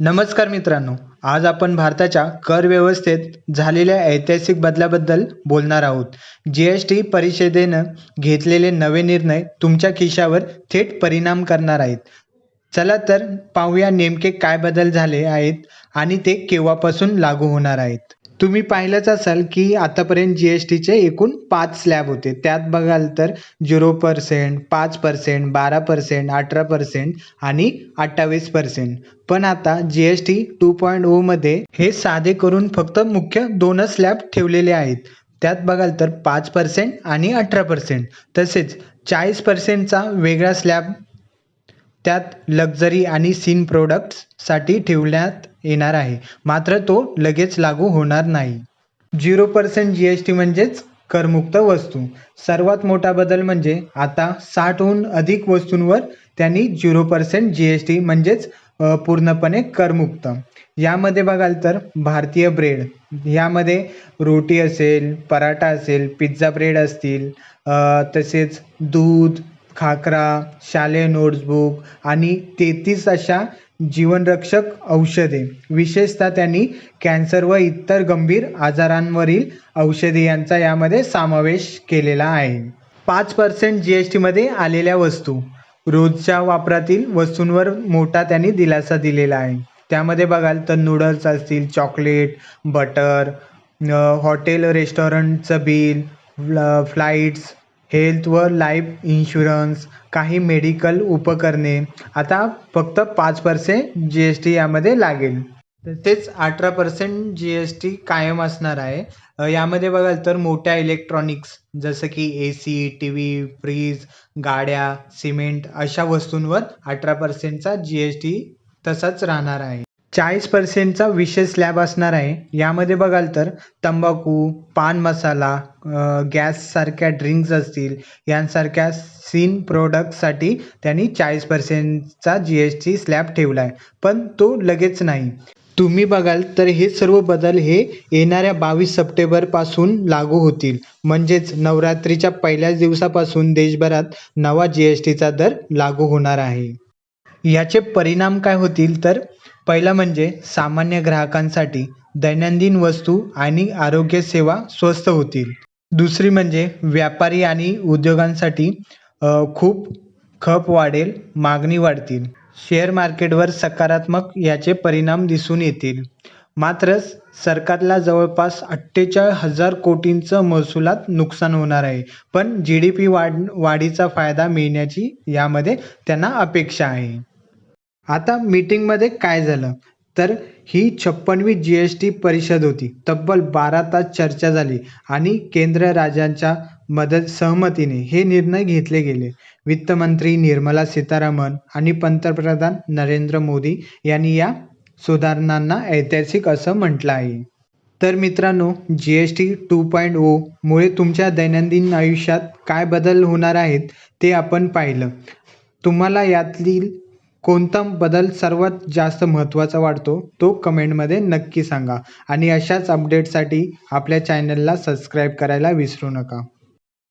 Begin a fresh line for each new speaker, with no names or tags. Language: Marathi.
नमस्कार मित्रांनो आज आपण भारताच्या कर व्यवस्थेत झालेल्या ऐतिहासिक बदलाबद्दल बोलणार आहोत. जी एस टी परिषदेनं घेतलेले नवे निर्णय तुमच्या खिशावर थेट परिणाम करणार आहेत. चला तर पाहूया नेमके काय बदल झाले आहेत आणि ते केव्हापासून लागू होणार आहेत. तुम्ही पाहिलंच असाल की आतापर्यंत जी एस टीचे एकूण पाच स्लॅब होते. त्यात बघाल तर झिरो पर्सेंट पाच पर्सेंट बारा पर्सेंट अठरा पर्सेंट आणि अठ्ठावीस पर्सेंट पण आता G S T two point ओमध्ये हे साधे करून फक्त मुख्य दोनच स्लॅब ठेवलेले आहेत. त्यात बघाल तर पाच पर्सेंट आणि अठरा पर्सेंट तसेच चाळीस पर्सेंटचा वेगळा स्लॅब त्यात लक्झरी आणि सीन प्रोडक्ट्ससाठी ठेवण्यात येणार आहे. मात्र तो लगेच लागू होणार नाही. Zero percent G S T म्हणजेच करमुक्त वस्तू. सर्वात मोठा बदल म्हणजे आता साठहून अधिक वस्तूंवर त्यांनी zero percent G S T म्हणजेच पूर्णपणे करमुक्त. यामध्ये बघाल तर भारतीय ब्रेड. यामध्ये रोटी असेल पराठा असेल पिझ्झा ब्रेड असतील तसेच दूध खाकरा शालेय नोट्सबुक आणि तेहतीस अशा जीवनरक्षक औषधे. विशेषतः त्यांनी कॅन्सर व इतर गंभीर आजारांवरील औषधे यांचा यामध्ये समावेश केलेला आहे. पाच पर्सेंट जी एस टीमध्ये आलेल्या वस्तू. रोजच्या वापरातील वस्तूंवर मोठा त्यांनी दिलासा दिलेला आहे. त्यामध्ये बघाल तर नूडल्स असतील चॉकलेट बटर हॉटेल रेस्टॉरंटचं बिल फ्लाईट्स हेल्थ व लाईफ इन्शुरन्स काही मेडिकल उपकरणे. आता फक्त पाच पर्सेंट जी एस टी यामध्ये लागेल. तसेच अठरा पर्सेंट जी एस टी कायम असणार आहे. यामध्ये बघाल तर मोठ्या इलेक्ट्रॉनिक्स जसं की A C T V fridge गाड्या सिमेंट अशा वस्तूंवर अठरा पर्सेंटचा जी एस टी तसाच राहणार आहे. चाळीस पर्सेंटचा विशेष स्लॅब असणार आहे. यामध्ये बघाल तर तंबाखू पान मसाला गॅससारख्या ड्रिंक्स असतील. यांसारख्या सीन प्रोडक्टसाठी त्यांनी चाळीस पर्सेंटचा जी एस टी स्लॅब ठेवला आहे पण तो लगेच नाही. तुम्ही बघाल तर हे सर्व बदल हे येणाऱ्या बावीस सप्टेंबरपासून लागू होतील. म्हणजेच नवरात्रीच्या पहिल्याच दिवसापासून देशभरात नवा जी एस टीचा दर लागू होणार आहे. याचे परिणाम काय होतील तर पहिला म्हणजे सामान्य ग्राहकांसाठी दैनंदिन वस्तू आणि आरोग्य सेवा स्वस्त होतील. दुसरी म्हणजे व्यापारी आणि उद्योगांसाठी खूप खप वाढेल मागणी वाढतील. शेअर मार्केटवर सकारात्मक याचे परिणाम दिसून येतील. मात्र सरकारला जवळपास अठ्ठेचाळीस हजार कोटींचं महसुलात नुकसान होणार आहे. पण जी डी पी वाढ वाढीचा फायदा मिळण्याची यामध्ये त्यांना अपेक्षा आहे. आता मीटिंगमध्ये काय झालं? तर ही छप्पनवी जी एस टी परिषद होती. तब्बल बारा तास चर्चा झाली आणि केंद्र राज्यांच्या मदत सहमतीने हे निर्णय घेतले गेले. वित्तमंत्री निर्मला सीतारामन आणि पंतप्रधान नरेंद्र मोदी यांनी या सुधारणांना ऐतिहासिक असं म्हटलं आहे. तर मित्रांनो G S T two point ओमुळे तुमच्या दैनंदिन आयुष्यात काय बदल होणार आहेत ते आपण पाहिलं. तुम्हाला यातील कोणता बदल सर्वात जास्त महत्त्वाचा वाटतो तो कमेंटमध्ये नक्की सांगा. आणि अशाच अपडेटसाठी आपल्या चॅनलला सबस्क्राईब करायला विसरू नका.